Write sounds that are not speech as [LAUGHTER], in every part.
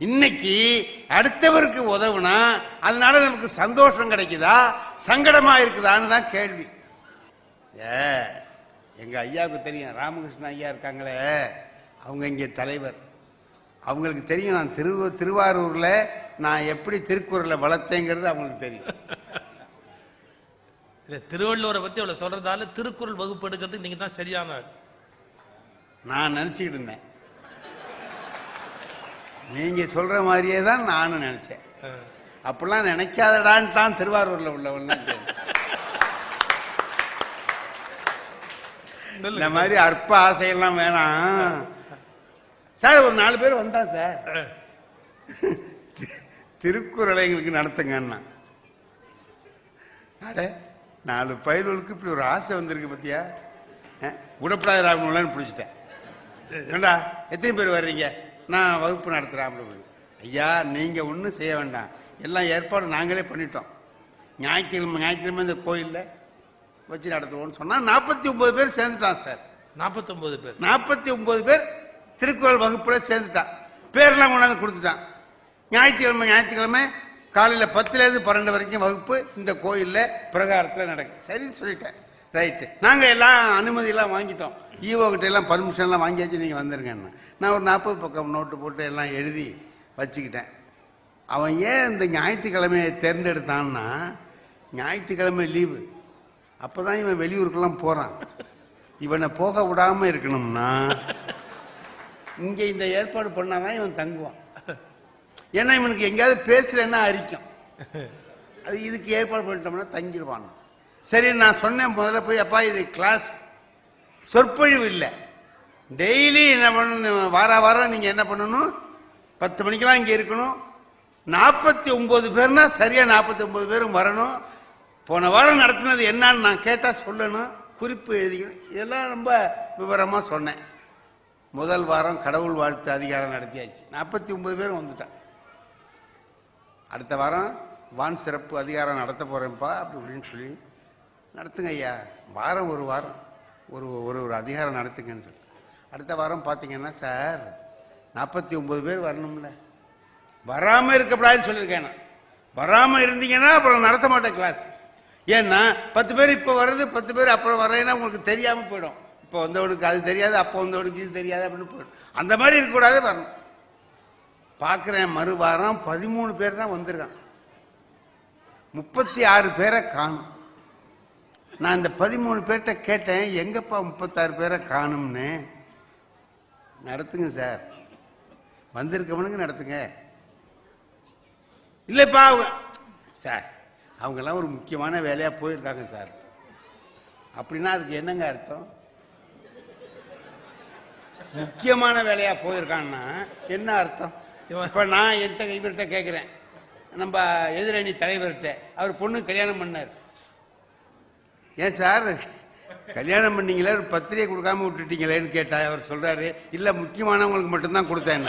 இன்னைக்கு அடுத்தவருக்கு உதவுனா அதனால நமக்கு சந்தோஷம் கிடைக்குதா? சங்கடமா இருக்குதான்னு தான் கேள்வி. ஏ எங்க ஐயாவுக்கு தெரியும். ராமகிருஷ்ண ஐயா இருக்காங்களே. அவங்க இங்கே தலைவர். அவங்களுக்கு தெரியும். நான் திரு திருவாரூர்ல நான் எப்படி திருக்குறளை வளர்த்தேங்கிறது அவங்களுக்கு தெரியும். இல்ல திருவள்ளுவரை பத்தி அவ்வளவு சொல்றதால திருக்குறள் வகுப்பு எடுக்கிறதுக்கு நீங்க தான் சரியான நான் நினைச்சுக்கிட்டு இருந்தேன். நீங்க சொல்ற மாதிரியே தான் நானும் நினைச்சேன். அப்படிலாம் நினைக்காதடான்னு தான் திருவாரூர்ல உள்ளவன் இந்த மாதிரி அற்ப ஆசையெல்லாம் வேணாம். சார் ஒரு நாலு பேர் வந்தா சார். திருக்குறளை எங்களுக்கு நடத்துங்கன்னா அட நாலு பயல்களுக்கு இப்படி ஒரு ஆசை வந்திருக்கு பத்தியா? உடப்படாத ராமனுலான்னு பிடிச்சிட்டேன். ஏண்டா எத்தனை பேர் வர்றீங்க? நான் வகுப்பு நடத்துகிறேன் அப்படி ஐயா நீங்கள் ஒன்றும் செய்ய வேண்டாம். எல்லாம் ஏற்பாடு நாங்களே பண்ணிட்டோம். ஞாயிற்றுக்கிழமை ஞாயிற்றுக்கிழமை இந்த கோயிலில் வச்சு நடத்துவோம்னு சொன்னால் நாற்பத்தி ஒன்பது பேர் சேர்ந்துட்டான் சார். நாற்பத்தொன்பது பேர். நாற்பத்தி ஒன்பது பேர் திருக்குறள் வகுப்புல சேர்ந்துட்டான். பேர்லாம் கொண்டாந்து கொடுத்துட்டான். ஞாயிற்றுக்கிழமை ஞாயிற்றுக்கிழமை காலையில் பத்துலேருந்து பன்னெண்டு வரைக்கும் வகுப்பு இந்த கோயிலில் பிரகாரத்தில் நடக்கும் சரின்னு சொல்லிட்டேன். ரைட்டு நாங்கள் எல்லாம் அனுமதியெல்லாம் வாங்கிட்டோம். ஈவோ கிட்ட எல்லாம் பர்மிஷன்லாம் வாங்கியாச்சு நீங்கள் வந்துருங்கன்னு நான் ஒரு நாற்பது பக்கம் நோட்டு போட்டு எல்லாம் எழுதி வச்சுக்கிட்டேன். அவன் ஏன் இந்த ஞாயிற்றுக்கிழமையை தேர்ந்தெடுத்தான்னா ஞாயிற்றுக்கிழமை லீவு அப்போ தான் இவன் வெளியூருக்கெல்லாம் போகிறான் இவனை போக விடாமல் இருக்கணும்னா இங்கே இந்த ஏற்பாடு பண்ணாதான் இவன் தங்குவான். ஏன்னா இவனுக்கு எங்கேயாவது பேசுகிறேன்னா அரிக்கும். அது இதுக்கு ஏற்பாடு பண்ணிட்டோம்னா தங்கிடுவான். சரி நான் சொன்னேன் முதல்ல போய் அப்பா இது கிளாஸ் சொற்பொழிவு இல்லை. டெய்லி என்ன பண்ணணும்? வார வாரம் நீங்கள் என்ன பண்ணணும்? பத்து மணிக்கெல்லாம் இங்கே இருக்கணும். நாற்பத்தி ஒம்பது பேர்னா சரியாக நாற்பத்தி ஒம்பது பேரும் வரணும். போன வாரம் நடத்தினது என்னன்னு நான் கேட்டால் சொல்லணும். குறிப்பு எழுதிக்கணும். இதெல்லாம் ரொம்ப விவரமாக சொன்னேன். முதல் வாரம் கடவுள் வாழ்த்து அதிகாரம் நடத்தியாச்சு. நாற்பத்தி ஒன்பது பேரும் வந்துட்டான். அடுத்த வாரம் வான் சிறப்பு அதிகாரம் நடத்த போகிறேன்ப்பா அப்படி இப்படின்னு சொல்லி நடத்துங்க ஐயா. வாரம் ஒரு வாரம். ஒரு ஒரு ஒரு அதிகாரம் நடத்துங்கன்னு சொல்லிட்டு அடுத்த வாரம் பார்த்தீங்கன்னா சார் நாற்பத்தி ஒம்பது பேர் வரணும்ல. வராமல் இருக்கக்கூடாதுன்னு சொல்லியிருக்கேன் நான். வராமல் இருந்தீங்கன்னா அப்புறம் நடத்த மாட்டேன் கிளாஸ் ஏன்னா பத்து பேர் இப்போ வர்றது பத்து பேர் அப்புறம் வர்றேன்னா உங்களுக்கு தெரியாமல் போயிடும். இப்போ வந்தவனுக்கு அது தெரியாது அப்போ வந்தவனுக்கு இது தெரியாது அப்படின்னு போயிடும். அந்த மாதிரி இருக்கக்கூடாது வரணும். பார்க்குறேன் மறு வாரம் பதிமூணு பேர் தான் வந்திருக்கான் முப்பத்தி ஆறு பேரை காணும். நான் இந்த பதிமூணு பேர்கிட்ட கேட்டேன் எங்கப்பா முப்பத்தாறு பேரை காணும்னு? நடத்துங்க சார். வந்திருக்கவனுக்கு நடத்துங்க. இல்லைப்பா அவங்க சார் அவங்கெல்லாம் ஒரு முக்கியமான வேலையா போயிருக்காங்க சார். அப்படின்னா அதுக்கு என்னங்க அர்த்தம்? முக்கியமான வேலையா போயிருக்கான்னா என்ன அர்த்தம்? இப்ப நான் எந்த இவர்கிட்ட கேட்கிறேன் நம்ம எதிரணி தலைவர்கிட்ட அவர் பொண்ணு கல்யாணம் பண்ணார். ஏன் சார்? கல்யாணம் பண்ணீங்களே ஒரு பத்திரிகை கொடுக்காம விட்டுட்டீங்களேன்னு கேட்டா அவர் சொல்றாரு இல்ல முக்கியமானவங்களுக்கு மட்டும்தான் கொடுத்தேன்.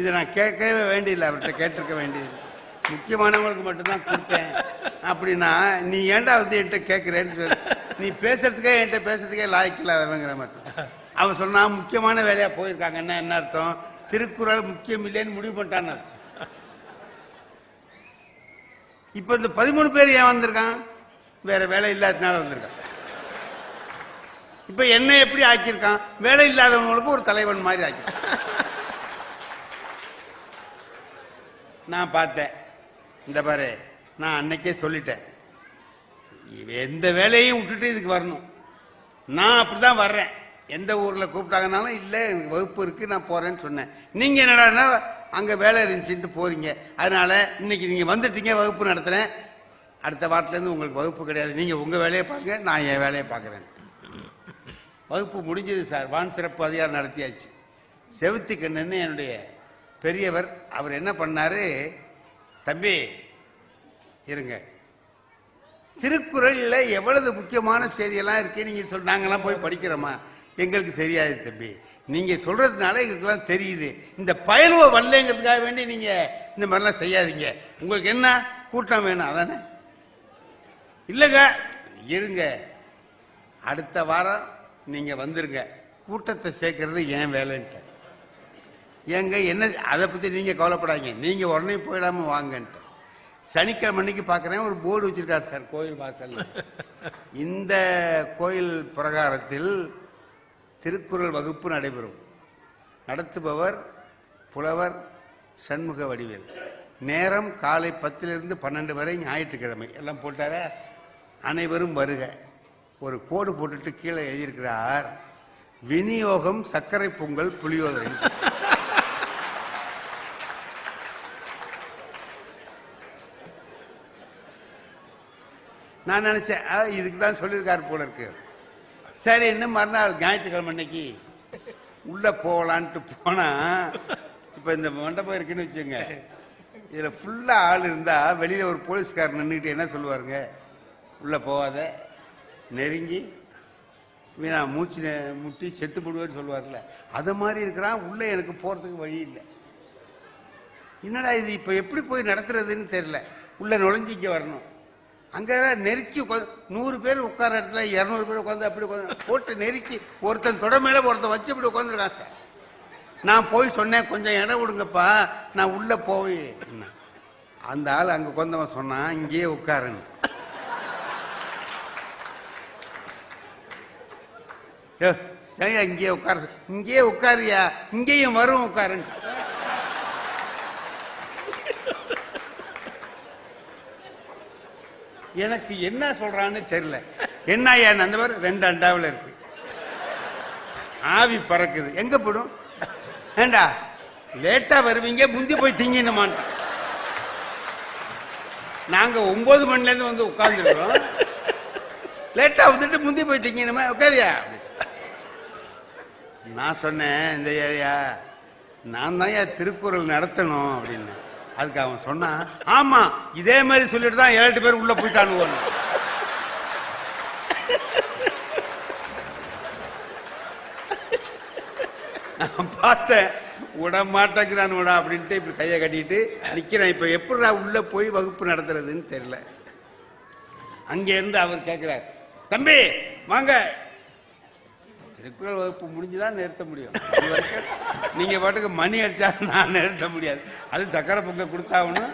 இதை நான் கேட்கவே வேண்டியதில்லை அவர்கிட்ட கேட்டிருக்க வேண்டியது. முக்கியமானவங்களுக்கு மட்டும்தான் கொடுத்தேன். அப்படின்னா நீ ஏன்டா வந்து என்கிட்ட கேட்குறேன்னு சொல்லி நீ பேசுறதுக்கே என்கிட்ட பேசுறதுக்கே லாய்க்கில்ல அவங்கிற மாதிரி அவன் சொன்னா முக்கியமான வேலையா போயிருக்காங்கன்னா என்ன அர்த்தம்? திருக்குறள் முக்கியம் இல்லைன்னு முடிவு பண்ணிட்டான்னு அர்த்தம். இப்ப இந்த பதிமூணு பேர் ஏன் வந்திருக்கான் வேற வேலை இல்லாதனால வந்திருக்கான் இப்ப என்ன எப்படி ஆக்கியிருக்கான்? வேலை இல்லாதவங்களுக்கு ஒரு தலைவன் மாதிரி ஆக்கி. நான் பார்த்தேன். இந்த பாரு நான் அன்னைக்கே சொல்லிட்டேன். எந்த வேலையும் விட்டுட்டு இதுக்கு வரணும். நான் அப்படிதான் வர்றேன். எந்த ஊரில் கூப்பிட்டாங்கனாலும் இல்லை எனக்கு வகுப்பு இருக்குது நான் போகிறேன்னு சொன்னேன். நீங்கள் என்னடான்னா அங்கே வேலை இருந்துச்சுன்ட்டு போகிறீங்க அதனால் இன்னைக்கு நீங்கள் வந்துட்டீங்க வகுப்பு நடத்துகிறேன் அடுத்த வாரத்துலேருந்து உங்களுக்கு வகுப்பு கிடையாது. நீங்கள் உங்கள் வேலையை பாருங்க நான் என் வேலையை பார்க்குறேன் வகுப்பு முடிஞ்சது சார். வான் சிறப்பு அதிகாரம் நடத்தியாச்சு. செவுத்தி கண்ணன்னு என்னுடைய பெரியவர் அவர் என்ன பண்ணார்? தம்பி இருங்க. திருக்குறளில் எவ்வளவு முக்கியமான செய்தியெல்லாம் இருக்கு நீங்கள் சொல் நாங்கெல்லாம் போய் படிக்கிறோமா? எங்களுக்கு தெரியாது தம்பி. நீங்க சொல்றதுனால எங்களுக்குலாம் தெரியுது. இந்த பயலுவ வரலைங்கிறதுக்காக வேண்டி நீங்க இந்த மாதிரிலாம் செய்யாதீங்க. உங்களுக்கு என்ன? கூட்டம் வேணும் அதானே? இல்லைங்க இருங்க. அடுத்த வாரம் நீங்க வந்துருங்க. கூட்டத்தை சேர்க்கறது ஏன் வேலைன்ட்டு. ஏங்க என்ன அதை பற்றி நீங்கள் கவலைப்படாதீங்க. நீங்கள் உடனே போயிடாம வாங்கன்ட்டு. சனிக்கிழமை அன்னைக்கு பார்க்குறேன் ஒரு போர்டு வச்சிருக்காரு சார் கோயில் வாசல்ல. [LAUGHS] இந்த கோயில் பிரகாரத்தில் திருக்குறள் வகுப்பு நடைபெறும். நடத்துபவர் புலவர் சண்முக வடிவேல். நேரம் காலை பத்திலிருந்து பன்னெண்டு வரை ஞாயிற்றுக்கிழமை. எல்லாம் போட்டார? அனைவரும் வருக. ஒரு கோடு போட்டுட்டு கீழே எழுதியிருக்கிறார் விநியோகம் சர்க்கரை பொங்கல் புளியோதரை. நான் நினைச்சேன் ஆ, இதுக்கு தான் சொல்லியிருக்காரு போல இருக்கு. சரி இன்னும் மறுநாள் ஞாயிற்றுக்கிழமை அன்னைக்கு. உள்ள போகலான்ட்டு போனா இப்ப இந்த மண்டபம் இருக்குன்னு வச்சுங்க இதுல ஃபுல்லா ஆள் இருந்தா வெளியில ஒரு போலீஸ்காரர் நின்றுட்டு என்ன சொல்லுவாருங்க? உள்ள போகாத நெருங்கி வீணா மூச்சு முட்டி செத்து போடுவேன்னு சொல்லுவார்ல அது மாதிரி இருக்கிறான் உள்ள எனக்கு போறதுக்கு வழி இல்லை. என்னடா இது இப்ப எப்படி போய் நடத்துறதுன்னு தெரியல. உள்ள நுழைஞ்சிக்க வரணும். அங்கே நெருக்கி நூறு பேர் உட்கார இடத்துல இரநூறு பேர் உட்காந்து அப்படி உட்காந்து போட்டு நெருக்கி ஒருத்தன் தொட மேலே ஒருத்தன் வச்சு இப்படி உட்காந்துருக்கான் சார். நான் போய் சொன்னேன் கொஞ்சம் இடம் விடுங்கப்பா நான் உள்ள போய் அந்த ஆள் அங்க உட்காந்தவன் சொன்னான் இங்கேயே உட்காருன்னு ஏ, ஏய்யா இங்கேயே உட்காரு இங்கேயே உட்காருயா இங்கேயும் வரும் உட்காருன்னு எனக்கு என்ன சொல்றான்னு தெரியல. என்ன ஏன் அந்த மாதிரி ரெண்டு அண்டாவில் இருக்கு. ஆவி பறக்குது. எங்க போடும்? ஏண்டா? லேட்டா வருவீங்க முந்தி போய் திங்கணுமான்ட்டான் நாங்க ஒன்பது மணில இருந்து வந்து உட்கார்ந்துருக்கோம். லேட்டா வந்துட்டு முந்தி போய் திங்கணுமா உட்காரியா? நான் சொன்னேன் இந்த ஏரியா நான் தான் திருக்குறள் நடத்தணும் அப்படின்னு. அதுக்கு அவன் சொன்னான் ஆமா இதே மாதிரி சொல்லிட்டு தான் ஏழு பேர் உள்ள போயிட்டானு பார்த்தேன் விட மாட்டேங்கிறான் விட அப்படின்ட்டு இப்படி கையை கட்டிட்டு நிக்கிறேன். இப்போ எப்படிடா உள்ளே போய் வகுப்பு நடத்துறதுன்னு தெரியல. அங்கேருந்து அவர் கேட்குறார் தம்பி வாங்க திருக்குறள் வகுப்பு முடிஞ்சுதான் நிறுத்த முடியும். அது வரைக்கும் நீங்க பாட்டுக்கு மணி அடிச்சா நான் நிறுத்த முடியாது. அது சக்கரை பொங்க கொடுத்தாகணும்.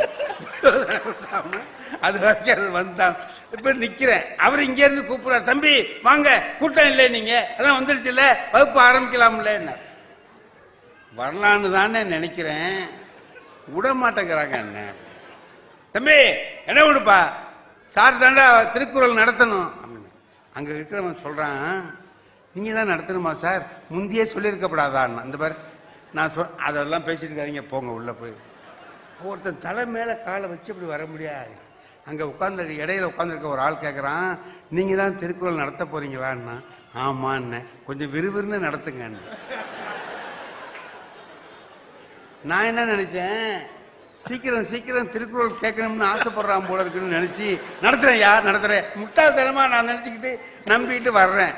கொடுத்தாகணும் அது வரைக்கும் அது வந்தான். இப்ப நிக்கிறேன். அவர் இங்க இருந்து கூப்பிடுறார் தம்பி வாங்க. கூட்டம் இல்லை நீங்க. அதான் வந்துருச்சு இல்ல வகுப்பு ஆரம்பிக்கலாம்ல என்ன வரலான்னு தானே நினைக்கிறேன். விட மாட்டேங்கிறாங்க என்ன? தம்பி என்ன விடுப்பா. சார் தாண்டா திருக்குறள் நடத்தணும். அப்படின்னு. அங்க இருக்கிறவன் சொல்றான் நீங்கள் தான் நடத்தணுமா சார்? முந்தையே சொல்லியிருக்கப்படாதான். அந்த பேர் நான் சொ அதெல்லாம் பேசிட்டு இருக்காதீங்க போங்க உள்ளே போய். ஒருத்தன் தலை மேலே காலை வச்சு இப்படி வர முடியாது. அங்கே உட்காந்து இடையில உட்காந்துருக்க ஒரு ஆள் கேட்குறான் நீங்கள் தான் திருக்குறள் நடத்த போகிறீங்களான்னா ஆமான்னு. கொஞ்சம் விறுவிறுன்னு நடத்துங்கன்னு. நான் என்ன நினச்சேன்? சீக்கிரம் சீக்கிரம் திருக்குறள் கேட்கணும்னு ஆசைப்படுறான் போல இருக்குன்னு நினச்சி நடத்துகிறேன் யார்? நடத்துறேன். முட்டாள்தனமா நான் நினச்சிக்கிட்டு நம்பிட்டு வர்றேன்.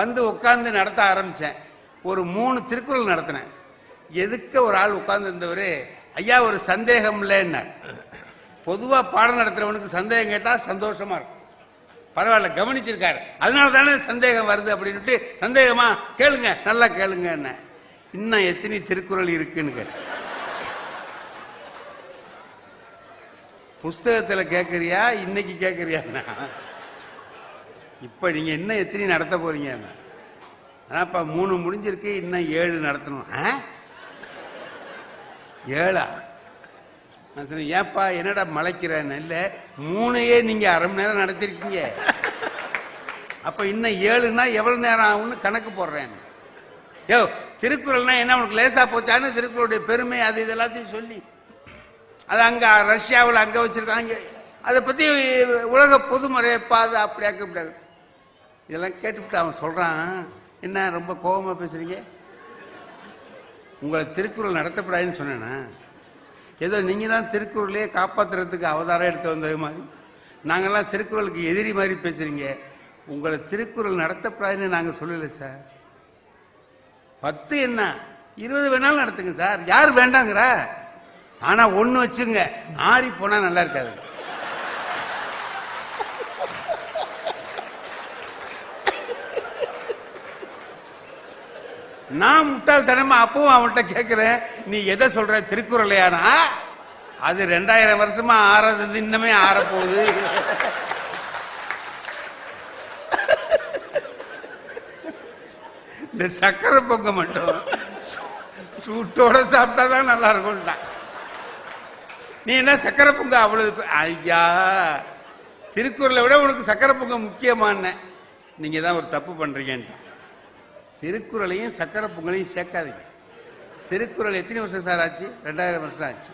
வந்து உட்கார்ந்து நடத்த ஆரம்பித்தேன் ஒரு மூணு திருக்குறள் நடத்தினேன். எதுக்க ஒரு ஆள் உட்கார்ந்து இருந்தவர் ஐயா ஒரு சந்தேகம் இல்லைன்னார். பொதுவாக பாடம் நடத்துறவனுக்கு சந்தேகம் கேட்டால் சந்தோஷமாக இருக்கும். பரவாயில்ல கவனிச்சிருக்காரு. அதனால தானே சந்தேகம் வருது அப்படின்ட்டு சந்தேகமா? கேளுங்க நல்லா கேளுங்க என்ன இன்னும் எத்தனை திருக்குறள் இருக்குன்னு கேட்டேன். புஸ்தகத்தில் கேட்குறியா இன்னைக்கு கேட்குறியாண்ணா இப்ப நீங்க இன்னும் எத்தனை நடத்த போறீங்க? அதான்ப்பா மூணு முடிஞ்சிருக்கு இன்னும் ஏழு நடத்தணும். ஆ? ஏழா? நான் சொன்னேன் ஏப்பா என்னடா மலைக்கிறேன்னு? இல்லை மூணையே நீங்க அரை மணி நேரம் நடத்திருக்கீங்க. அப்ப இன்னும் ஏழுன்னா எவ்வளவு நேரம் ஆகும்னு கணக்கு போடுறேன். யோ திருக்குறள்னா என்ன? உனக்கு லேசா போச்சான்னு திருக்குறளுடைய பெருமை அது இது எல்லாத்தையும் சொல்லி. அது அங்க ரஷ்யாவில் அங்க வச்சிருக்காங்க. அதை பத்தி உலக பொதுமுறையப்பா பாது அப்படி ஆக்க முடியாது இதெல்லாம் கேட்டுவிட்டு அவன் சொல்கிறான் என்ன ரொம்ப கோபமாக பேசுறீங்க? உங்களை திருக்குறள் நடத்தப்படாதுன்னு சொன்னேன்னா ஏதோ நீங்கள் தான் திருக்குறளையே காப்பாத்துறதுக்கு அவதாரம் எடுத்து வந்தது மாதிரி. நாங்கள்லாம் திருக்குறளுக்கு எதிரி மாதிரி பேசுகிறீங்க உங்களை திருக்குறள் நடத்தப்படாதுன்னு நாங்கள் சொல்லலை சார். பத்து என்ன? இருபது வேணாலும் நடத்துங்க சார். யார் வேண்டாங்கிறா? ஆனால் ஒன்று வச்சுங்க. ஆறி போனால் நல்லா இருக்காது. நான் முட்டாள்தனமா அப்பவும் அவன்கிட்ட கேட்கிறேன் நீ எதை சொல்ற திருக்குறளையானா? அது ரெண்டாயிரம் வருஷமா ஆறது இன்னமே ஆறப்போகுது. இந்த சக்கரை பொங்க மட்டும். சூ- சூட்டோட சாப்பிட்டா தான் நல்லா இருக்கும்ட்டான் நீ என்ன சக்கரை பொங்க அவ்வளவு ஐயா திருக்குறளை விட உனக்கு சக்கரை பொங்க முக்கியமான நீங்க தான் ஒரு தப்பு பண்றீங்கன்ட்டான் திருக்குறளையும் சக்கரை பொங்கலையும் சேர்க்காதீங்க. திருக்குறள் எத்தனை வருஷம் சார் ஆச்சு? ரெண்டாயிரம் வருஷம் ஆச்சு.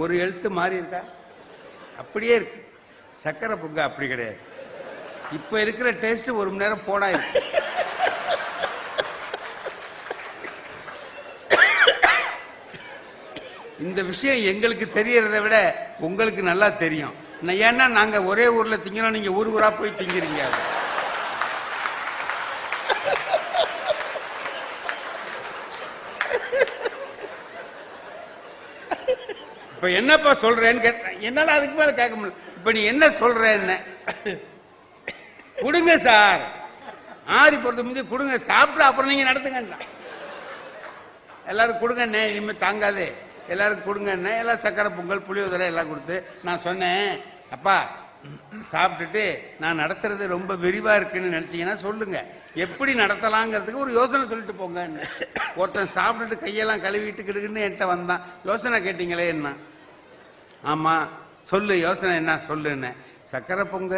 ஒரு எழுத்து மாறி இருக்கா அப்படியே இருக்கு. சக்கரை பொங்க அப்படி கிடையாது. இப்ப இருக்கிற டேஸ்ட் ஒரு மணி நேரம் போனா இருக்கு இந்த விஷயம் எங்களுக்கு தெரியறத விட உங்களுக்கு நல்லா தெரியும். நான் ஏன்னா நாங்க ஒரே ஊர்ல திங்கிறோம் நீங்க ஊர் ஊரா போய் திங்கிறீங்க. இப்ப என்னப்பா சொல்றேன்னு கேட்டேன் என்னால அதுக்கு மேல கேட்க முடியல. இப்ப நீ என்ன சொல்றேன்னு. கொடுங்க சார். ஆரி பொறுத்த முந்தைய கொடுங்க. சாப்பிட்டு அப்புறம் நீங்க நடத்துங்க எல்லாரும் கொடுங்க இனிமே தாங்காது. எல்லாரும் கொடுங்க எல்லாம் சக்கரை பொங்கல் புளியோதரை எல்லாம் கொடுத்து நான் சொன்னேன். அப்பா சாப்பிட்டுட்டு நான் நடத்துறது ரொம்ப விரிவா இருக்குன்னு நினைச்சீங்கன்னா சொல்லுங்க. எப்படி நடத்தலாங்கிறதுக்கு ஒரு யோசனை சொல்லிட்டு போங்க ஒருத்தன் சாப்பிட்டுட்டு கையெல்லாம் கழுவிட்டு கிடுக்குன்னு என்கிட்ட வந்தான். யோசனை கேட்டீங்களே என்ன? ஆமா சொல்லு யோசனை என்ன சொல்லுன்னு. சக்கரை பொங்க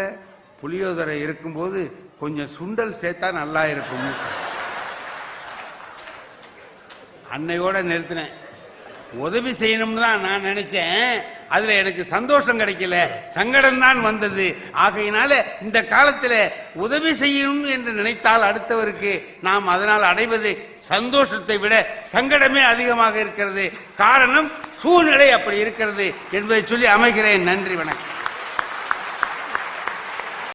புளியோதரை இருக்கும்போது கொஞ்சம் சுண்டல் சேர்த்தா நல்லா இருக்கும்னு அன்னையோட நிறுத்தினேன். உதவி செய்யணும்னு தான் நான் நினைச்சேன். அதுல எனக்கு சந்தோஷம் கிடைக்கல. சங்கடம் தான் வந்தது. ஆகையினால இந்த காலத்துல உதவி செய்யணும் என்று நினைத்தால் அடுத்தவருக்கு நாம் அதனால் அடைவது சந்தோஷத்தை விட சங்கடமே அதிகமாக இருக்கிறது. காரணம் சூழ்நிலை அப்படி இருக்கிறது என்பதை சொல்லி அமைகிறேன். நன்றி வணக்கம்.